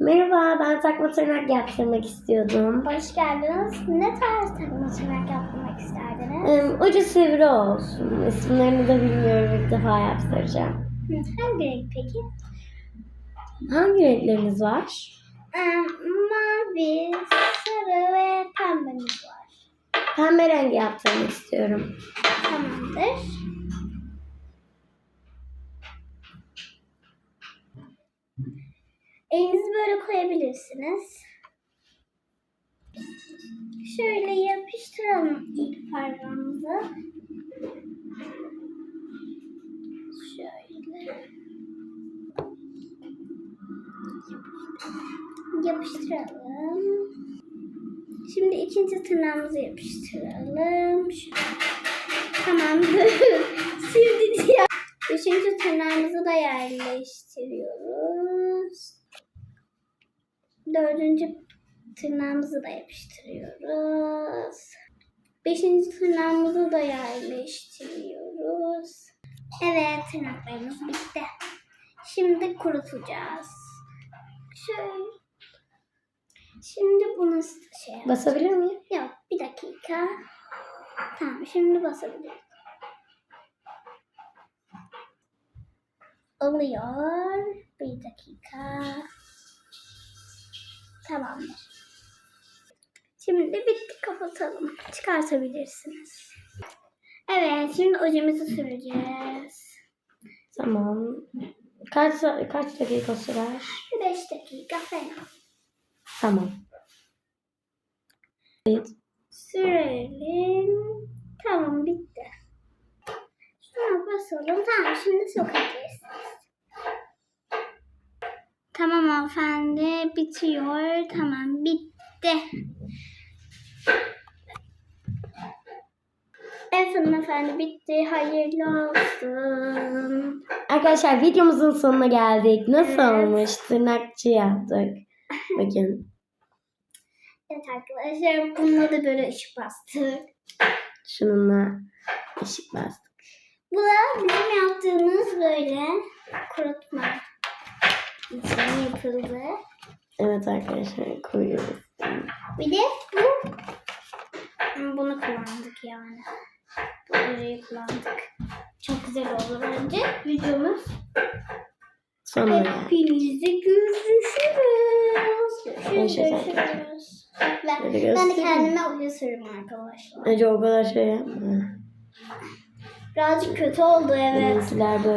Merhaba, ben takma tırnak yaptırmak istiyordum. Hoş geldiniz. Ne tarz takma tırnak yaptırmak isterdiniz? Ee, ucu sivri olsun. İsimlerini de bilmiyorum, ilk defa yaptıracağım. Hı, Hangi renk peki? Hangi renkleriniz var? Ee, mavi, sarı ve pembemiz var. Pembe rengi yaptırmak istiyorum. Tamamdır. Elinizi böyle koyabilirsiniz. Şöyle yapıştıralım ilk parmağımızı. Şöyle. Yapıştıralım. Şimdi ikinci tırnağımızı yapıştıralım. Tamam. Şimdi diğer üçüncü tırnağımızı da yerleştiriyoruz. Dördüncü tırnağımızı da yapıştırıyoruz. Beşinci tırnağımızı da yerleştiriyoruz. Evet tırnaklarımız bitti. Şimdi kurutacağız. Şöyle. Şimdi bunu şey yap- Basabilir miyim? Yok bir dakika. Tamam şimdi basabilirim. Oluyor. Bir dakika. Tamamdır. Şimdi bitti kapatalım. Çıkartabilirsiniz. Evet şimdi ojemizi süreceğiz. Tamam. Kaç kaç dakika sürer? 5 dakika falan. Tamam. Evet. Sürelim. Tamam bitti. Şuna basalım. Tamam şimdi sokabilirsiniz. Tamam hanımefendi. Bitiyor. Tamam bitti. Evet hanımefendi bitti. Hayırlı olsun. Arkadaşlar videomuzun sonuna geldik. Nasıl Evet. olmuş? Tırnakçı yaptık. Bakın. Evet arkadaşlar bununla da böyle ışık bastık. Şununla ışık bastık. Bu da bizim yaptığımız böyle kurutma için yapıldı. Evet arkadaşlar koyuyoruz. Bir de bu. Bunu kullandık yani. Bu ürünü kullandık. Çok güzel oldu bence videomuz. Geldik. Hepinize görüşürüz. Görüşürüz. Ben, ben de kendime uyusurum arkadaşlar. Ece o kadar şey yapma. Birazcık kötü oldu evet. Benimkiler böyle.